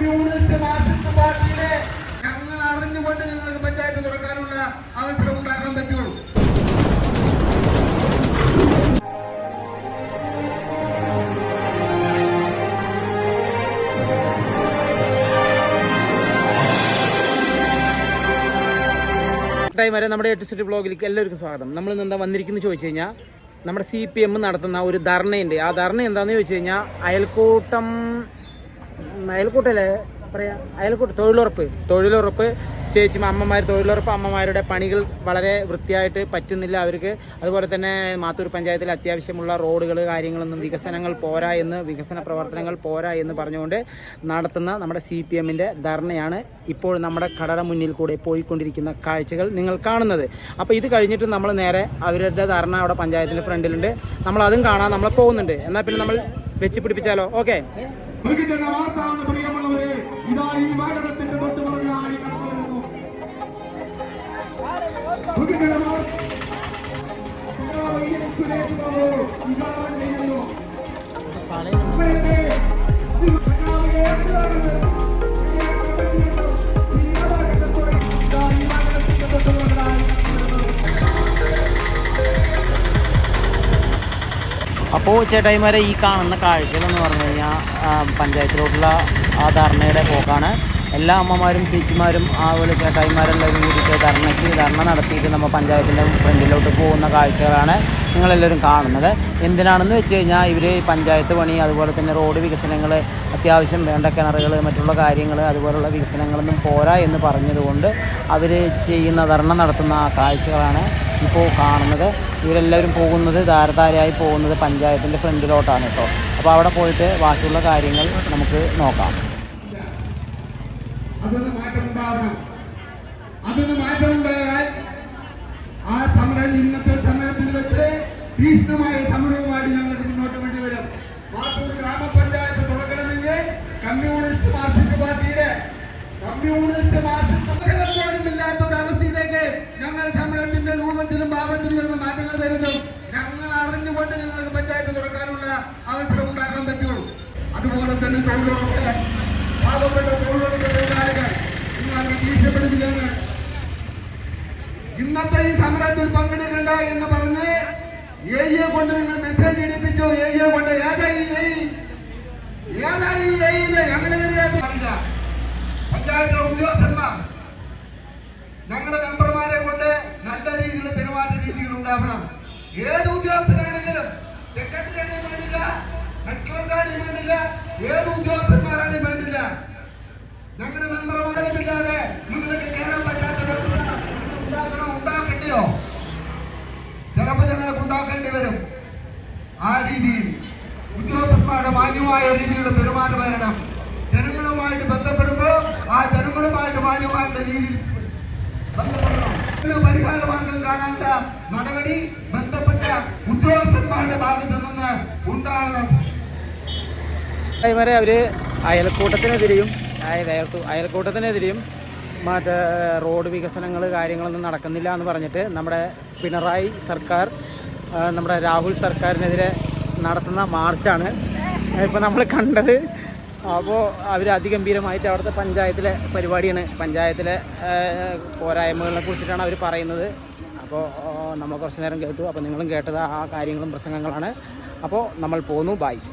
Communist marxist പാർട്ടിയുടെ ഞങ്ങൾ അറിഞ്ഞുകൊണ്ട് നിങ്ങൾക്ക് പഞ്ചായത്ത് തുറക്കാനുള്ള അവസരം ഉണ്ടാക്കാൻ പറ്റുള്ളൂ. ടൈം വരെ നമ്മുടെ എട്ട് ബ്ലോഗിലേക്ക് എല്ലാവർക്കും സ്വാഗതം. നമ്മൾ ഇന്ന് എന്താ വന്നിരിക്കുന്നത് ചോദിച്ചു കഴിഞ്ഞാൽ നമ്മുടെ സി പി എം നടത്തുന്ന ഒരു ധർണയുണ്ട്. ആ ധർണ എന്താണെന്ന് ചോദിച്ചു കഴിഞ്ഞാൽ അയൽക്കൂട്ടം അയൽക്കൂട്ടല്ലേ? പറയാ അയൽക്കൂട്ടം തൊഴിലുറപ്പ് തൊഴിലുറപ്പ്. ചേച്ചി അമ്മമാർ തൊഴിലുറപ്പ് അമ്മമാരുടെ പണികൾ വളരെ വൃത്തിയായിട്ട് പറ്റുന്നില്ല. അവർക്ക് അതുപോലെ തന്നെ മാത്തൂർ പഞ്ചായത്തിൽ അത്യാവശ്യമുള്ള റോഡുകൾ കാര്യങ്ങളൊന്നും വികസനങ്ങൾ പോരാ എന്ന് വികസന പ്രവർത്തനങ്ങൾ പോരാ എന്ന് പറഞ്ഞുകൊണ്ട് നടത്തുന്ന നമ്മുടെ സി പി എമ്മിന്റെ ധർണയാണ് ഇപ്പോൾ നമ്മുടെ കടയുടെ മുന്നിൽ കൂടെ പോയിക്കൊണ്ടിരിക്കുന്ന കാഴ്ചകൾ നിങ്ങൾ കാണുന്നത്. അപ്പോൾ ഇത് കഴിഞ്ഞിട്ട് നമ്മൾ നേരെ അവരുടെ ധർണ അവിടെ പഞ്ചായത്തിന്റെ ഫ്രണ്ടിലുണ്ട്. നമ്മൾ കാണാൻ നമ്മൾ പോകുന്നുണ്ട്. എന്നാൽ പിന്നെ നമ്മൾ വെച്ച് പിടിപ്പിച്ചാലോ? ഓക്കെ. നൽകുന്ന വാർത്താന്ന് പ്രിയമുള്ളവരെ ഇതാ ഈ വാഹനത്തിന്റെ തൊട്ടുപുറകിലായി കടന്നു വരുന്നു നൽകുന്ന വാർത്ത ഇതാ ഈ സുരേഷ് ബാബു ഉദ്ഘാടനം അപ്പോൾ ചേട്ടായിമാരെ ഈ കാണുന്ന കാഴ്ചകളെന്ന് പറഞ്ഞു കഴിഞ്ഞാൽ പഞ്ചായത്തിലോട്ടുള്ള ആ ധർണയുടെ പോക്കാണ്. എല്ലാ അമ്മമാരും ചേച്ചിമാരും അതുപോലെ ചേട്ടായിമാരെല്ലാവരും കൂടിയിട്ട് ധർണയ്ക്ക് ധർണ നടത്തിയിട്ട് നമ്മൾ പഞ്ചായത്തിന്റെ ഫ്രണ്ടിലോട്ട് പോകുന്ന കാഴ്ചകളാണ് നിങ്ങളെല്ലാവരും കാണുന്നത്. എന്തിനാണെന്ന് വെച്ച് കഴിഞ്ഞാൽ ഇവർ പഞ്ചായത്ത് പണി അതുപോലെ തന്നെ റോഡ് വികസനങ്ങൾ അത്യാവശ്യം വേണ്ട കിണറുകൾ മറ്റുള്ള കാര്യങ്ങൾ അതുപോലുള്ള വികസനങ്ങളൊന്നും പോരാ എന്ന് പറഞ്ഞതുകൊണ്ട് അവർ ചെയ്യുന്ന ധർണ നടത്തുന്ന ആ കാഴ്ചകളാണ് ഇപ്പോൾ കാണുന്നത്. ഇവരെല്ലാവരും പോകുന്നത് ധാരധാരയായി പോകുന്നത് പഞ്ചായത്തിന്റെ ഫ്രണ്ടിലോട്ടാണ് കേട്ടോ. അപ്പോൾ അവിടെ പോയിട്ട് ബാക്കിയുള്ള കാര്യങ്ങൾ നമുക്ക് നോക്കാം. അതിന് മാറ്റമുണ്ടാവണം അതിന് മാറ്റമുണ്ടായാൽ ആ സമരം ഇന്നത്തെ സമരത്തിൽ വെച്ച് തീക്ഷ്ണമായ സമരവുമായിട്ട് ഞങ്ങൾക്ക് മുന്നോട്ട് വേണ്ടി വരും. മാത്തൂർ ഗ്രാമപഞ്ചായത്ത് തുറക്കണമെങ്കിൽ കമ്മ്യൂണിസ്റ്റ് മാർക്സിസ്റ്റ് പാർട്ടിയുടെ കമ്മ്യൂണിസ്റ്റ് മാർക്സിസ്റ്റ് ഞങ്ങൾ സമരത്തിന്റെ രൂപത്തിലും ഭാവത്തിലും ചിലപ്പോൾ മാറ്റങ്ങൾ വരുന്നു. ഞങ്ങൾ അറിഞ്ഞുകൊണ്ട് ഞങ്ങൾക്ക് പഞ്ചായത്ത് തുറക്കാനുള്ള അവസരം ഉണ്ടാക്കാൻ പറ്റുള്ളൂ. അതുപോലെ തന്നെ തൊഴിലുറപ്പ് പാവപ്പെട്ട തൊഴിലുറപ്പ് തൊഴിലാളികൾ ഭീഷണിപ്പെടുത്തില്ലെന്ന് ഇന്നത്തെ ഈ സമരത്തിൽ പങ്കെടുക്കണ്ട എന്ന് പറഞ്ഞ് എയെ കൊണ്ട് നിങ്ങൾ മെസ്സേജ് ഇടിപ്പിച്ചു. എയെ കൊണ്ട് ഏതായി എയ് ഏതായി എയ്ന്ന് ഞങ്ങളെതിരെ പാടില്ല പഞ്ചായത്തിലെ ഉദ്യോഗസ്ഥന്മാർ ഞങ്ങളുടെ മെമ്പർമാരെ കൊണ്ട് നല്ല രീതിയിലുള്ള പെരുമാറ്റ രീതികൾ ഉണ്ടാവണം. ഏത് ഉദ്യോഗസ്ഥരാണെങ്കിലും സെക്രട്ടറിയാണെങ്കിൽ വേണ്ടില്ല ഹെഡ് വേണ്ടില്ല ഏത് ഉദ്യോഗസ്ഥന്മാരാണെങ്കിൽ വേണ്ടില്ല. ഞങ്ങളുടെ മെമ്പർമാരില്ലാതെ നിങ്ങൾക്ക് കയറാൻ പറ്റാത്ത ഉണ്ടാക്കണോ ഉണ്ടാക്കണ്ടയോ? ചിലപ്പോൾ ഞങ്ങൾക്ക് ഉണ്ടാക്കേണ്ടി വരും. ആ രീതിയിൽ ഉദ്യോഗസ്ഥന്മാരുടെ മാന്യമായ രീതിയിലുള്ള പെരുമാറ്റം വരണം ജനങ്ങളുമായിട്ട് ബന്ധപ്പെടുമ്പോൾ ആ ജനങ്ങളുമായിട്ട് മാന്യമായിട്ടുള്ള രീതിയിൽ ബന്ധപ്പെടണം. കാണാനുള്ള നടപടി ബന്ധപ്പെട്ട ഉദ്യോഗസ്ഥന്മാരുടെ ഭാഗത്തു നിന്ന് ഉണ്ടാകണം. അവർ അയൽക്കൂട്ടത്തിനെതിരെയും അയൽ അയൽക്കൂ- അയൽക്കൂട്ടത്തിനെതിരെയും മറ്റേ റോഡ് വികസനങ്ങൾ കാര്യങ്ങളൊന്നും നടക്കുന്നില്ല എന്ന് പറഞ്ഞിട്ട് നമ്മുടെ പിണറായി സർക്കാർ നമ്മുടെ രാഹുൽ സർക്കാരിനെതിരെ നടത്തുന്ന മാർച്ചാണ്. ഇപ്പോൾ നമ്മൾ കണ്ടത്. അപ്പോൾ അവർ അതിഗംഭീരമായിട്ട് അവിടുത്തെ പഞ്ചായത്തിലെ പരിപാടിയാണ്. പഞ്ചായത്തിലെ പോരായ്മകളെ കുറിച്ചിട്ടാണ് അവർ പറയുന്നത്. അപ്പോൾ നമ്മൾ കുറച്ച് നേരം കേട്ടു. അപ്പോൾ നിങ്ങളും കേട്ടത് ആ കാര്യങ്ങളും പ്രസംഗങ്ങളാണ്. അപ്പോൾ നമ്മൾ പോന്നു. ബായ്സ്